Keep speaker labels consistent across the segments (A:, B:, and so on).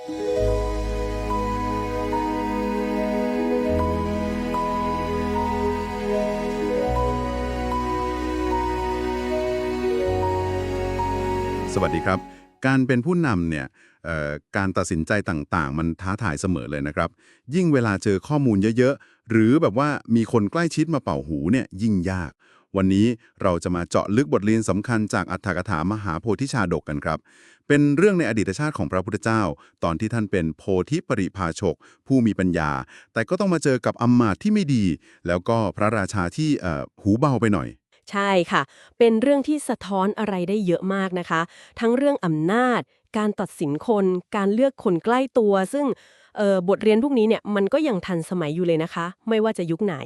A: สวัสดีครับ การเป็นผู้นำเนี่ยการตัดสินใจต่างๆ มันท้าทายเสมอเลยนะครับ ยิ่งเวลาเจอข้อมูลเยอะๆ หรือแบบว่ามีคนใกล้ชิดมาเป่าหูเนี่ยยิ่งยาก วันนี้เราจะมาเจาะลึกบทเรียนสำคัญจากอัฏฐกถามหาโพธิชาดกกันครับ เป็นเรื่องในอดีตชาติของพระพุทธเจ้า ตอนที่ท่านเป็นโพธิปริภาชก ผู้มีปัญญา แต่ก็ต้องมาเจอกับอำมาตย์ที่ไม่ดี แล้วก็พระราชาที่หูเบาไปหน่อย
B: ใช่ค่ะ เป็นเรื่องที่สะท้อนอะไรได้เยอะมากนะคะ ทั้งเรื่องอำนาจ การตัดสินคน การเลือกคนใกล้ตัว ซึ่งบทเรียนพวกนี้เนี่ยมันก็ยังทันสมัยอยู่เลยนะคะ ไม่ว่าจะยุคไหน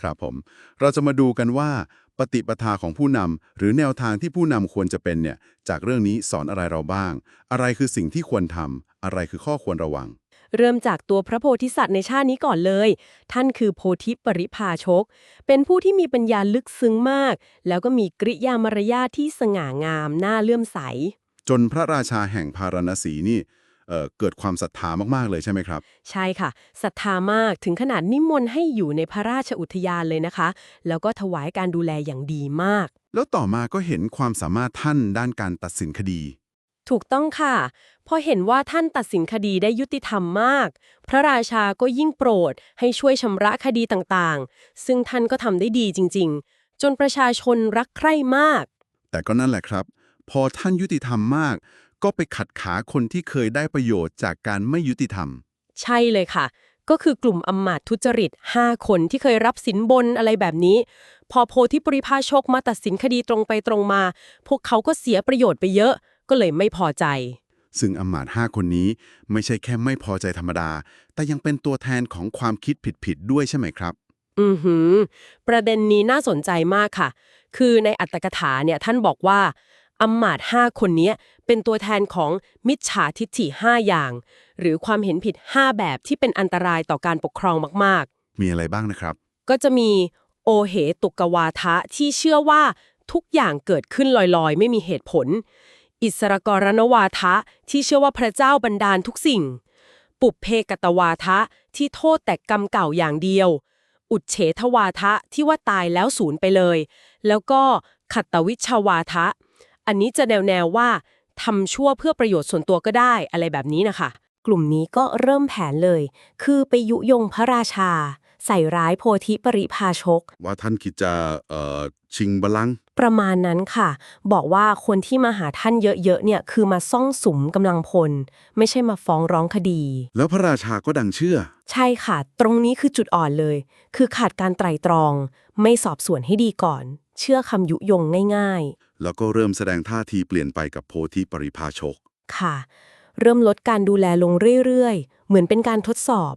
A: ครับผม เราจะมาดูกันว่าปฏิปทาของผู้นำหรือแนวทางที่ผู้นำควรจะเป็นเนี่ยจากเรื่องนี้สอนอะไรเราบ้าง อะไรคือสิ่งที่ควรทำอะไรคือข้อควรระวัง
B: เริ่มจากตัวพระโพธิสัตว์ในชาตินี้ก่อนเลย ท่านคือโพธิปริภาชก เป็นผู้ที่มีปัญญาลึกซึ้งมาก แล้วก็มีกริยามารยาทที่สง่างามน่าเลื่อมใส
A: จนพระราชาแห่งพาราณสีนี่ เอ่อเกิดความศรัทธามากๆเลยใช่ไหมครับ
B: ใช่ค่ะศรัทธามากถึงขนาดนิมนต์ให้อยู่ในพระราชอุทยานเลยนะคะ แล้วก็ถวายการดูแลอย่างดีมาก
A: แล้วต่อมาก็เห็นความสามารถท่านด้านการตัดสินคดี
B: ถูกต้องค่ะ พอเห็นว่าท่านตัดสินคดีได้ยุติธรรมมาก พระราชาก็ยิ่งโปรดให้ช่วยชำระคดีต่างๆ ซึ่งท่านก็ทำได้ดีจริง ๆ จนประชาชนรักใคร่มาก
A: แต่ก็นั่นแหละครับ พอท่านยุติธรรมมาก ก็ไปขัดขาคนที่เคยได้ประโยชน์จากการไม่ยุติธรรม
B: ใช่เลยค่ะ ก็คือกลุ่มอำมาตย์ทุจริต 5 คนที่เคยรับสินบนอะไรแบบนี้ พอโพธิปริภาชกมาตัดสินคดีตรงไปตรงมา พวกเขาก็เสียประโยชน์ไปเยอะ ก็เลยไม่พอใจ
A: ซึ่งอำมาตย์ห้าคนนี้ไม่ใช่แค่ไม่พอใจธรรมดา แต่ยังเป็นตัวแทนของความคิดผิดๆด้วยใช่ไหมครับ
B: อือหือ ประเด็นนี้น่าสนใจมากค่ะ คือในอัตถกถาเนี่ยท่านบอกว่าอำมาตย์ห้าคนเนี้ย เป็นตัวแทนของมิจฉาทิฏฐิห้าอย่าง หรือความเห็นผิด 5 แบบที่เป็นอันตรายต่อการปกครองมาก
A: มีอะไรบ้างนะครับ
B: ๆก็จะมีโอเหตุกวาทะที่เชื่อว่าทุกอย่างเกิดขึ้นลอยๆ ไม่มีเหตุผล อิสรกรณวาทะที่เชื่อว่าพระเจ้าบันดาลทุกสิ่ง ปุเพกตวาทะที่โทษแต่กรรมเก่าอย่างเดียว อุดเฉทวาทะที่ว่าตายแล้วสูญไปเลย แล้วก็ขัตตวิชวาทะ อันนี้จะแนวแนวๆว่า ทำชั่วเพื่อประโยชน์ส่วนตัวก็ได้อะไรแบบนี้นะคะ กลุ่มนี้ก็เริ่มแผนเลย คือไปยุยงพระราชา ใส่ร้ายโพธิปริภาชก
A: ว่าท่านคิดจะเอ่อชิงบัลลังก์
B: ประมาณนั้นค่ะ บอกว่าคนที่มาหาท่านเยอะๆเนี่ยคือมาซ่องสุมกำลังพล ไม่ใช่มาฟ้องร้องคดี
A: แล้วพระราชาก็ดังเชื่อ
B: ใช่ค่ะ ตรงนี้คือจุดอ่อนเลย คือขาดการไตร่ตรอง ไม่สอบสวนให้ดีก่อนเชื่อคำยุยงง่าย
A: แล้วก็เริ่มแสดงท่าทีเปลี่ยนไปกับโพธิปริภาชก
B: ๆ ค่ะ เริ่มลดการดูแลลงเรื่อยๆ เหมือนเป็นการทดสอบ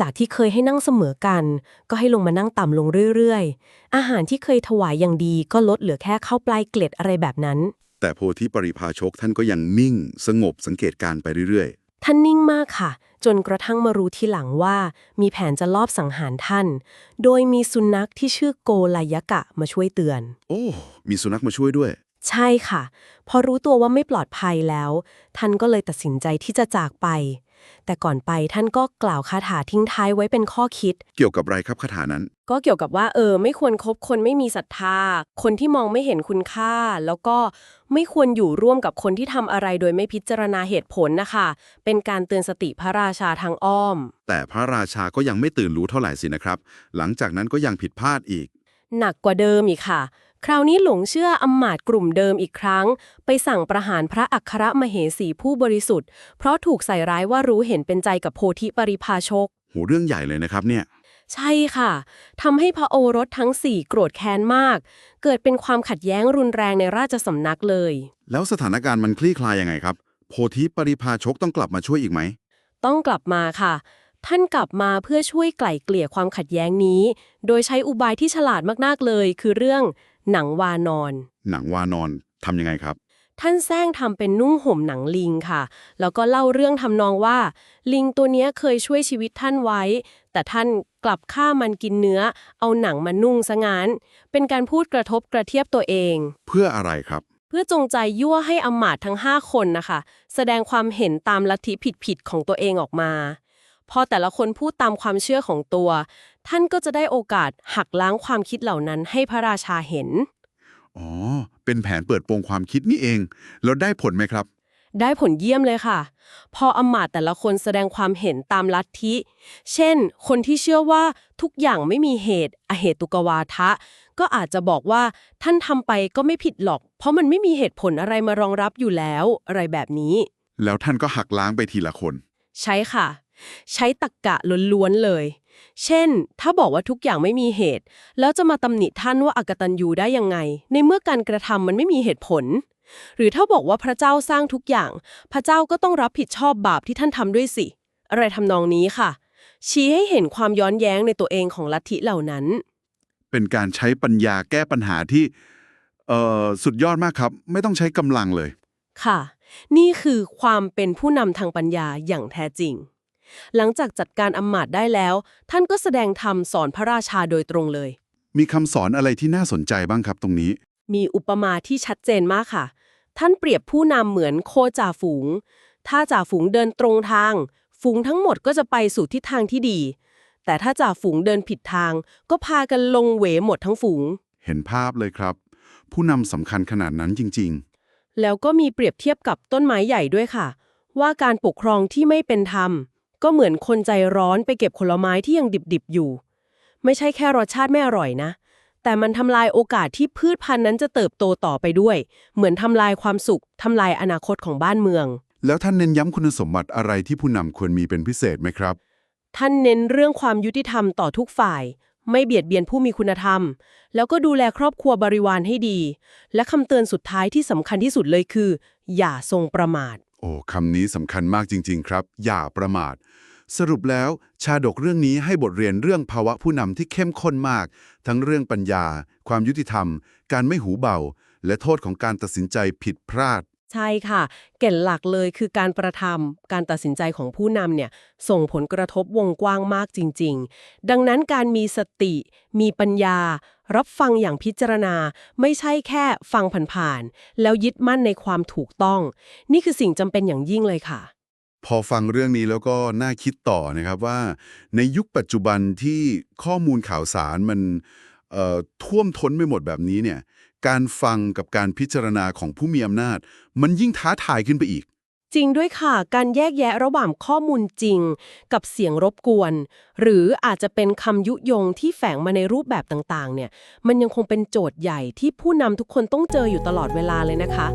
B: จากที่เคยให้นั่งเสมอกัน ก็ให้ลงมานั่งต่ำลงเรื่อยๆ อาหารที่เคยถวายอย่างดีก็ลดเหลือแค่ข้าวปลายเกล็ดอะไรแบบนั้น
A: แต่โพธิปริภาชกท่านก็ยังนิ่ง สงบสังเกตการณ์ไปเรื่อย
B: ท่านนิ่งมากค่ะ จนกระทั่งมารู้ทีหลังว่ามีแผนจะลอบสังหารท่าน โดยมีสุนัขที่ชื่อโกลายกะมาช่วยเตือน
A: ๆโอ้ มีสุนัขมาช่วยด้วย
B: ใช่ค่ะ พอรู้ตัวว่าไม่ปลอดภัยแล้ว ท่านก็เลยตัดสินใจที่จะจากไป แต่ก่อนไปท่านก็กล่าวคาถาทิ้งท้ายไว้เป็นข้อคิด
A: เกี่ยวกับอะไรครับคาถานั้น
B: ก็เกี่ยวกับว่าเออไม่ควรคบคนไม่มีศรัทธา คนที่มองไม่เห็นคุณค่า แล้วก็ไม่ควรอยู่ร่วมกับคนที่ทำอะไรโดยไม่พิจารณาเหตุผลนะคะ เป็นการเตือนสติพระราชาทางอ้อม
A: แต่พระราชาก็ยังไม่ตื่นรู้เท่าไหร่สินะครับ หลังจากนั้นก็ยังผิดพลาดอีก
B: หนักกว่าเดิมอีกค่ะ คราวนี้หลงเชื่ออำมาตย์กลุ่มเดิมอีกครั้ง ไปสั่งประหารพระอัครมเหสีผู้บริสุทธิ์ เพราะถูกใส่ร้ายว่ารู้เห็นเป็นใจกับโพธิปริภาชก
A: โหเรื่องใหญ่เลยนะครับเนี่ย
B: ใช่ค่ะทำให้พระโอรสทั้งสี่โกรธแค้นมาก เกิดเป็นความขัดแย้งรุนแรงในราชสำนักเลย
A: แล้วสถานการณ์มันคลี่คลายยังไงครับ โพธิปริภาชกต้องกลับมาช่วยอีกไหม
B: ต้องกลับมาค่ะ ท่านกลับมาเพื่อช่วยไกล่เกลี่ยความขัดแย้งนี้ โดยใช้อุบายที่ฉลาดมากๆเลย คือเรื่อง หนังวานอน
A: หนังวานอนทำยังไงครับ
B: ท่านแซงทำเป็นนุ่งห่มหนังลิงค่ะ แล้วก็เล่าเรื่องทำนองว่า ลิงตัวเนี้ยเคยช่วยชีวิตท่านไว้ แต่ท่านกลับฆ่ามันกินเนื้อ เอาหนังมานุ่งซะงั้นเป็นการพูดกระทบกระเทียบตัวเอง
A: เพื่ออะไรครับ
B: พื่อจงใจยั่วให้อำมาตย์ทั้ง 5 คนนะคะ แสดงความเห็นตามลัทธิผิดๆของตัวเองออกมา พอแต่ละคนพูดตามความเชื่อของตัว ท่านก็จะได้โอกาสหักล้างความคิดเหล่านั้นให้พระราชาเห็น
A: อ๋อ เป็นแผนเปิดโปงความคิดนี่เอง แล้วได้ผลไหมครับ
B: ได้ผลเยี่ยมเลยค่ะ พออำมาตย์แต่ละคนแสดงความเห็นตามลัทธิ เช่น คนที่เชื่อว่าทุกอย่างไม่มีเหตุ อเหตุกวาทะ ก็อาจจะบอกว่าท่านทำไปก็ไม่ผิดหรอก เพราะมันไม่มีเหตุผลอะไรมารองรับอยู่แล้ว อะไรแบบนี้
A: แล้วท่านก็หักล้างไปทีละคน
B: ใช่ค่ะ ใช้ตักกะล้วนๆเลย เช่น ถ้าบอกว่าทุกอย่างไม่มีเหตุ แล้วจะมาตำหนิท่านว่าอากตันยูได้ยังไง ในเมื่อการกระทำมันไม่มีเหตุผล หรือถ้าบอกว่าพระเจ้าสร้างทุกอย่าง พระเจ้าก็ต้องรับผิดชอบบาปที่ท่านทำด้วยสิ อะไรทำนองนี้ค่ะ ชี้ให้เห็นความย้อนแย้งในตัวเองของลัทธิเหล่านั้น
A: เป็นการใช้ปัญญาแก้ปัญหาที่เอ่อสุดยอดมากครับ ไม่ต้องใช้กำลังเลย
B: ค่ะ นี่คือความเป็นผู้นำทางปัญญาอย่างแท้จริง หลังจากจัดการอำมาตย์ได้แล้ว ท่านก็แสดงธรรมสอนพระราชาโดยตรงเลย
A: มีคำสอนอะไรที่น่าสนใจบ้างครับตรงนี้
B: มีอุปมาที่ชัดเจนมากค่ะ ท่านเปรียบผู้นำเหมือนโคจ่าฝูง ถ้าจ่าฝูงเดินตรงทาง ฝูงทั้งหมดก็จะไปสู่ทิศทางที่ดี แต่ถ้าจ่าฝูงเดินผิดทาง ก็พากันลงเหวหมดทั้งฝูง
A: เห็นภาพเลยครับ ผู้นำสำคัญขนาดนั้นจริง
B: แล้วก็มีเปรียบเทียบกับต้นไม้ใหญ่ด้วยค่ะ ว่าการปกครองที่ไม่เป็นธรรม ก็เหมือนคนใจร้อนไปเก็บผลไม้ที่ยังดิบๆอยู่ ไม่ใช่แค่รสชาติไม่อร่อยนะ แต่มันทำลายโอกาสที่พืชพันธุ์นั้นจะเติบโตต่อไปด้วย เหมือนทำลายความสุขทำลายอนาคตของบ้านเมือง
A: ๆแล้วท่านเน้นย้ำคุณสมบัติอะไรที่ผู้นำควรมีเป็นพิเศษไหมครับ
B: ท่านเน้นเรื่องความยุติธรรมต่อทุกฝ่าย ไม่เบียดเบียนผู้มีคุณธรรม แล้วก็ดูแลครอบครัวบริวารให้ดี และคำเตือนสุดท้ายที่สำคัญที่สุดเลยคือ อย่าทรงประมาท
A: โอ้คำนี้สำคัญมากจริง ๆ ครับ อย่าประมาท สรุปแล้วชาดกเรื่องนี้ให้บทเรียนเรื่องภาวะผู้นำที่เข้มข้นมาก ทั้งเรื่องปัญญา ความยุติธรรม การไม่หูเบา และโทษของการตัดสินใจผิดพลาด
B: ใช่ค่ะ เก่นหลักเลยคือการประทำการตัดสินใจของผู้นำเนี่ยส่งผลกระทบวงกว้างมากจริง ๆ ดังนั้นการมีสติ มีปัญญา รับฟังอย่างพิจารณา ไม่ใช่แค่ฟังผ่านๆแล้วยึดมั่นในความถูกต้อง นี่คือสิ่งจำเป็นอย่างยิ่งเลยค่ะ
A: พอฟังเรื่องนี้แล้วก็น่าคิดต่อนะครับว่า ในยุคปัจจุบันที่ข้อมูลข่าวสารมัน ท่วมท้นไปหมดแบบนี้เนี่ยการฟังกับการพิจารณาของผู้มีอำนาจ มันยิ่งท้าทายขึ้นไปอีก
B: จริงด้วยค่ะ การแยกแยะระหว่างข้อมูลจริง กับเสียงรบกวน หรืออาจจะเป็นคำยุยงที่แฝงมาในรูปแบบต่างๆ เนี่ย มันยังคงเป็นโจทย์ใหญ่ที่ผู้นำทุกคนต้องเจออยู่ตลอดเวลาเลยนะคะ